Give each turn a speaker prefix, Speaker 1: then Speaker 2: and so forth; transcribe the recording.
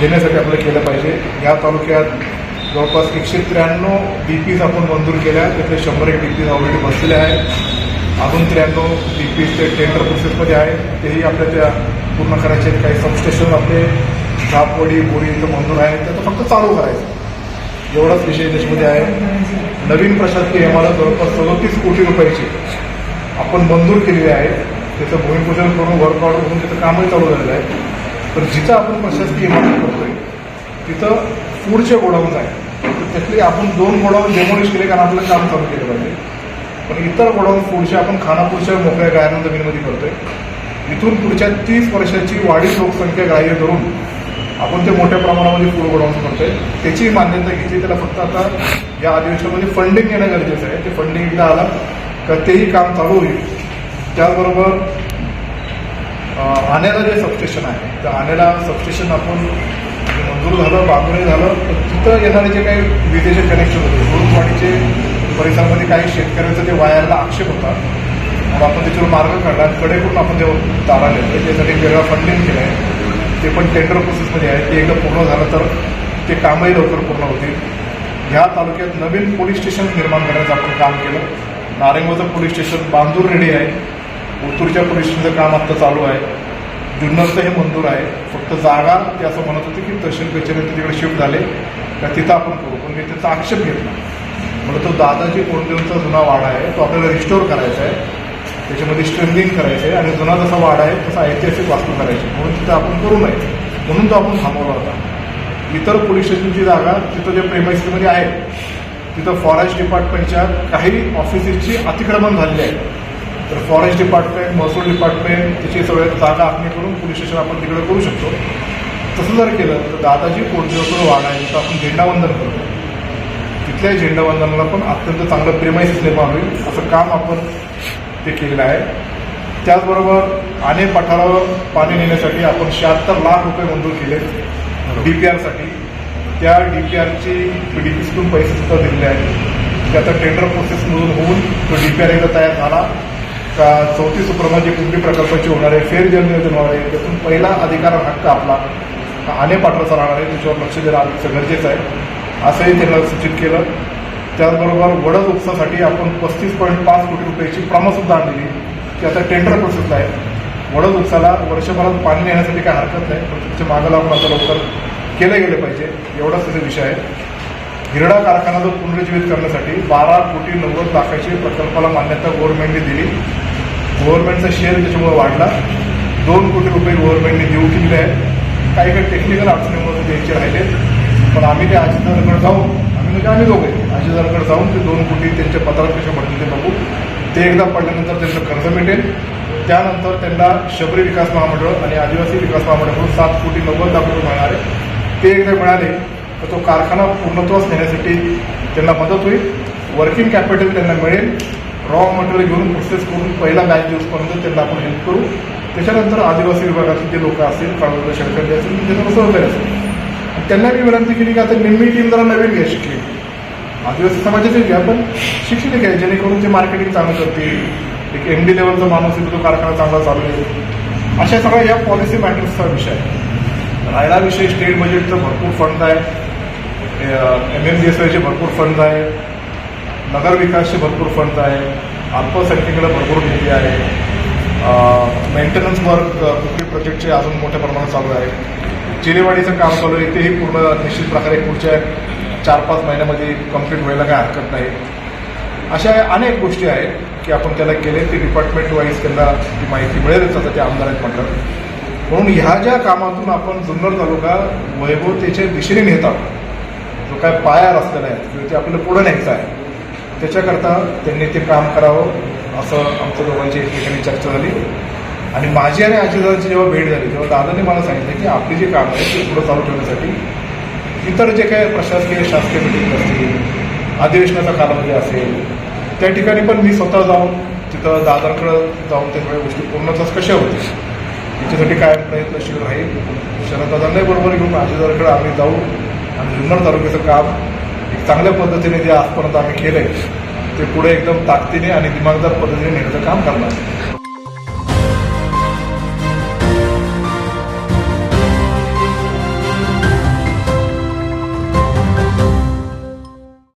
Speaker 1: देण्यासाठी आपल्याला केलं पाहिजे. या तालुक्यात जवळपास एकशे त्र्याण्णव डी पीज आपण मंजूर केल्या त्यातले शंभर एक डी पीज ऑलरेडी बसलेले आहेत. अजून त्र्याण्णव डी पीज ते टेंडर प्रोसेसमध्ये आहेत. तेही आपल्या त्या पूर्ण करायचे काही सबस्टेशन आपले झापवडी बोरी इथं मंजूर आहेत. त्याचं फक्त चालू करायचं. एवढाच विषय त्याच्यामध्ये आहे. नवीन प्रशासकीय इमारत जवळपास सदोतीस कोटी रुपयाची आपण मंजूर केलेली आहे. त्याचं भूमिपूजन करून वर्कआउट करून त्याचं कामही चालू झालेलं आहे. तर जिथं आपण प्रशासकीय इमारत करतोय तिथं फूडचे गोडाऊन आहे तर त्यातले आपण दोन गोडाऊन डेमोलिश केले कारण आपलं काम चालू केलं पाहिजे. पण इतर गोडाऊन फूडचे आपण खानापूरच्या मोकळ्या गायन जमिनीमध्ये करतोय. इथून पुढच्या तीस वर्षाची वाढीव लोकसंख्या ग्राह्य करून आपण ते मोठ्या प्रमाणामध्ये फूड गोडाऊन करतोय. त्याची मान्यता घेतली त्याला फक्त आता या अधिवेशनामध्ये फंडिंग येणं गरजेचं आहे. ते फंडिंग एकदा आलं का तेही काम चालू होईल. त्याचबरोबर आण्याला जे सबस्टेशन आहे त्या आण्याला सबस्टेशन आपण मंजूर झालं बांधून झालं तर तिथं येणारे जे काही विजेचे कनेक्शन होते गुरुवाडीचे परिसरामध्ये काही शेतकऱ्यांचा ते वायरला आक्षेप होता मग आपण त्याच्यावर मार्ग काढला आणि कडे करून आपण ते तारा नेतो त्यासाठी वेगळा फंडिंग केलं आहे. ते पण टेंडर प्रोसेसमध्ये आहे. ते एकदा पूर्ण झालं तर ते कामही लवकर पूर्ण होतील. ह्या तालुक्यात नवीन पोलीस स्टेशन निर्माण करण्याचं आपण काम केलं. नारायणगावचं पोलीस स्टेशन बांधूर रेडी आहे. ओतूरच्या परिषदेचं स्टेशनचं काम आत्ता चालू आहे. जुन्नरचं हे मंजूर आहे. फक्त जागा ते असं म्हणत होते की तहसील कचेरी तिकडे शिफ्ट झाले. का तिथं आपण करू. पण मी त्याचा आक्षेप घेतला. म्हणून तो दादाजी कोंडदेवचा जुना वाडा आहे. तो आपल्याला रिस्टोर करायचा आहे. त्याच्यामध्ये स्ट्रेंथिंग करायचं आहे. आणि जुना जसा वाडा आहे तसा ऐतिहासिक वास्तू करायची आहे. म्हणून तिथं आपण करू नये. म्हणून तो आपण थांबवला होता. इतर पोलीस स्टेशनची जागा तिथं जे प्रेमायसीमध्ये आहे तिथं फॉरेस्ट डिपार्टमेंटच्या काही ऑफिसेसची अतिक्रमण झालेली आहे. तर फॉरेस्ट डिपार्टमेंट महसूल डिपार्टमेंट त्याची सगळ्या जागा आखणी करून पोलीस स्टेशन आपण तिकडे करू शकतो. तसं जर केलं तर दादाजी कोणदेवकर वाडा आहे तर आपण झेंडावंदन करतो. तिथल्या झेंडावंदनाला पण अत्यंत चांगलं प्रेमाइसिस निर्माण होईल असं काम आपण ते केलेलं आहे. त्याचबरोबर आणे पठारावर पाणी नेण्यासाठी आपण शहात्तर लाख रुपये मंजूर केले डी पी आरसाठी त्या डी पी आरची डी पी पैसे सुद्धा दिलेले आहेत. त्याचा टेंडर प्रोसेसमधून होऊन तो डी पी आर एकदा तयार झाला. का चौथी सुप्रभाजी कुंडी प्रकल्पाची होणार आहे फेर होणार आहे त्यातून पहिला अधिकार हक्क आपला आणि आणे पाठवाचा राहणार आहे त्याच्यावर लक्ष देणं आमचं गरजेचं आहे. असंही त्यांना सूचित केलं. त्याचबरोबर वडद उपसासाठी आपण पस्तीस पॉईंट पाच कोटी रुपयाची प्रमाणसुद्धा आणलेली की आता टेंडर प्रोसेस आहे. वडद उपसाला वर्षभरात पाणी नेण्यासाठी काय हरकत नाही पण त्याच्या मागं लागून आता लवकर केले गेले पाहिजे एवढाच त्याचा विषय आहे. हिरडा कारखाना जो पुनरुज्जीवित करण्यासाठी बारा कोटी नव्वद लाखाची प्रकल्पाला मान्यता गव्हर्नमेंटने दिली. गव्हर्नमेंटचा शेअर त्याच्यामुळे वाढला. दोन कोटी रुपये गव्हर्नमेंटने देऊ केलेले आहेत. काही काही टेक्निकल अडचणीमुळे ते द्यायचे राहिले पण आम्ही ते अजितदाराकडे जाऊन आम्ही म्हणजे आम्ही दोघे अजितदाराकडे जाऊन ते दोन कोटी त्यांच्या पत्रात कशा पडतील ते बघू. ते एकदा पडल्यानंतर त्यांचं कर्ज मिळेल. त्यानंतर त्यांना शबरी विकास महामंडळ आणि आदिवासी विकास महामंडळकडून सात कोटी नव्वद लाख रुपये मिळणार आहे. ते एकदा मिळाले तर तो कारखाना पूर्णत्वास नेण्यासाठी त्यांना मदत होईल. वर्किंग कॅपिटल त्यांना मिळेल. रॉ मटेरियल घेऊन प्रोसेस करून पहिला बॅच दिवसपर्यंत त्यांना आपण हेल्प करू. त्याच्यानंतर आदिवासी विभागातले जे लोक असतील काळूर शेतकरी असतील त्यांना सहकार्य असेल आणि त्यांना मी विनंती केली की आता निम्मी टीम जरा नवीन घ्या शिकली आदिवासी समाजाचे घ्या पण शिक्षित घ्या जेणेकरून ते मार्केटिंग चांगलं करतील. एक एम डी लेवलचा माणूस येतो तो कारखाना चांगला चालू आहे. अशा सगळ्या या पॉलिसी मॅटर्सचा विषय आहे. राहिला विषय स्टेट बजेटचं भरपूर फंड आहे. एम एम डी एस वायचे भरपूर फंड आहे. नगरविकासचे भरपूर फंड आहे. अल्पसंख्येकडे भरपूर निधी आहे. मेंटेनन्स वर्क कुठले प्रोजेक्टचे अजून मोठ्या प्रमाणात चालू आहे. चिरेवाडीचं काम चालू आहे. तेही पूर्ण निश्चित प्रकारे पुढच्या चार पाच महिन्यामध्ये कंप्लीट व्हायला काही हरकत नाही. अशा अनेक गोष्टी आहेत की आपण त्याला केले ते डिपार्टमेंट वाईज त्यांना ती माहिती मिळेलच असं त्या आमदार म्हटलं म्हणून ह्या ज्या कामातून आपण जुन्नर तालुका वैभवतेच्या दिशेने नेत आहोत जो काय पाया रचलेला आहे ते आपल्याला पुढे न्यायचा आहे त्याच्याकरता त्यांनी ते काम करावं असं आमच्या दोघांची एकमेकांनी चर्चा झाली. आणि माझी आणि आजीदादांची जेव्हा भेट झाली तेव्हा दादांनी मला सांगितलं की आपली जी काम आहे ते पुढे चालू ठेवण्यासाठी इतर जे काही प्रशासकीय शासकीय मिटिंग असतील अधिवेशनाचा कालावधी असेल त्या ठिकाणी पण मी स्वतः जाऊन तिथं दादांकडं जाऊन त्या सगळ्या गोष्टी पूर्णतच कशा होतील याच्यासाठी काय प्रयत्नशील राहील शरददादांनाही बरोबर घेऊन आजीदाराकडे आम्ही जाऊ आणि जुन्नर तालुक्याचं काम चांगल्या पद्धतीने जे आजपर्यंत आम्ही केलंय ते पुढे एकदम ताकदीने आणि दिमागदार पद्धतीने नेण्याचं काम करणार.